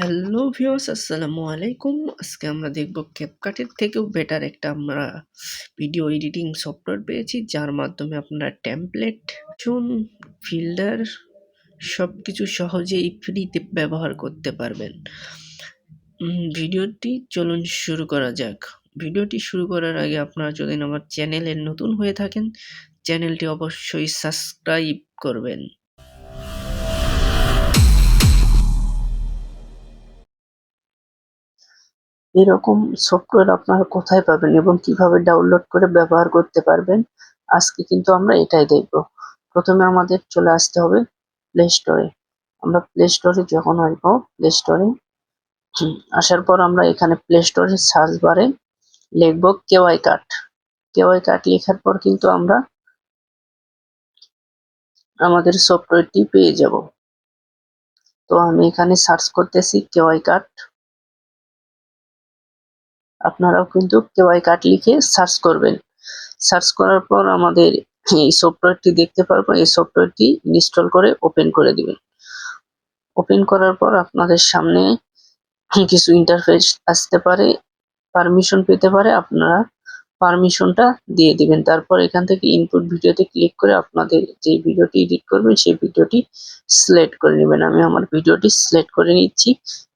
Hello viewers, আসসালামু আলাইকুম। আজকে আমরা দেখব ক্যাপকাটের থেকেও বেটার একটা আমরা ভিডিও এডিটিং সফটওয়্যার পেয়েছি, যার মাধ্যমে আপনারা টেমপ্লেট চুন ফিল্টার সব কিছু সহজেই ফ্রিতে ব্যবহার করতে পারবেন। ভিডিওটি চলুন শুরু করা যাক। ভিডিওটি শুরু করার আগে আপনারা যদি আমার চ্যানেলে নতুন হয়ে থাকেন চ্যানেলটি অবশ্যই সাবস্ক্রাইব করবেন। এরকম সফটওয়্যার আপনারা কোথায় পাবেন এবং কীভাবে ডাউনলোড করে ব্যবহার করতে পারবেন, আজকে কিন্তু আমরা এটাই দেখব। প্রথমে আমাদের চলে আসতে হবে প্লে স্টোরে আমরা প্লে স্টোরে যখন আসব প্লে স্টোরে আসার পর আমরা এখানে প্লে স্টোরে সার্চ বারে লিখব কেওয়াই কার্ড কেওয়াই কার্ড লেখার পর কিন্তু আমরা আমাদের সফটওয়্যারটি পেয়ে যাব। তো আমি এখানে সার্চ করতেছি কেওয়াই কার্ড আপনারাও কিন্তু কেওয়াই কার্ড লিখে সার্চ করবেন। সার্চ করার পর আমাদের এই সফটওয়্যারটি দেখতে পারব, এই সফটওয়্যারটি ইনস্টল করে ওপেন করে দিবেন। ওপেন করার পর আপনাদের সামনে কিছু ইন্টারফেস আসতে পারে পারমিশন পেতে পারে, আপনারা পারমিশনটা দিয়ে দিবেন। তারপর এখান থেকে ইনপুট ভিডিওতে ক্লিক করে আপনাদের যে ভিডিওটি এডিট করবেন, সেই ভিডিওটি সিলেক্ট করে নেবেন। আমি আমার ভিডিওটি সিলেক্ট করে নিচ্ছি।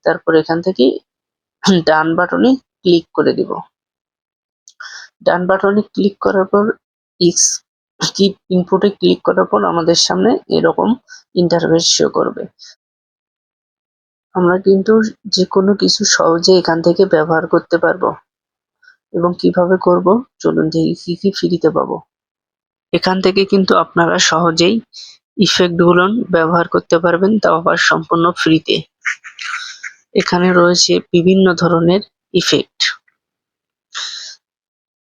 তারপর এখান থেকে ডান বাটনে ক্লিক করে দিব। ডান বাটনে ক্লিক করার পর ইক্স কিপ ইনপুটে ক্লিক করার পর আমাদের সামনে এরকম ইন্টারফেস শো করবে। আমরা কিন্তু যে কোনো কিছু সহজে এখান থেকে ব্যবহার করতে পারব। এবং কীভাবে করব? চলুন দেখি কি কি ফ্রিতে পাবো। এখান থেকে কিন্তু আপনারা সহজেই ইফেক্টগুলো ব্যবহার করতে পারবেন, তাও আবার সম্পূর্ণ ফ্রিতে। এখানে রয়েছে বিভিন্ন ধরনের effect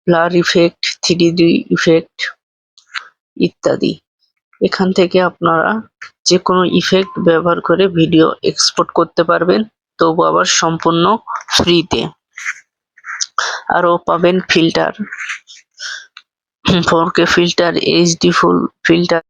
blur effect three D effect ইত্যাদি। এখান থেকে আপনারা যে কোনো ইফেক্ট ব্যবহার করে ভিডিও এক্সপোর্ট করতে পারবেন, তবু আবার সম্পূর্ণ ফ্রিতে আরও পাবেন filter four K filter HD full filter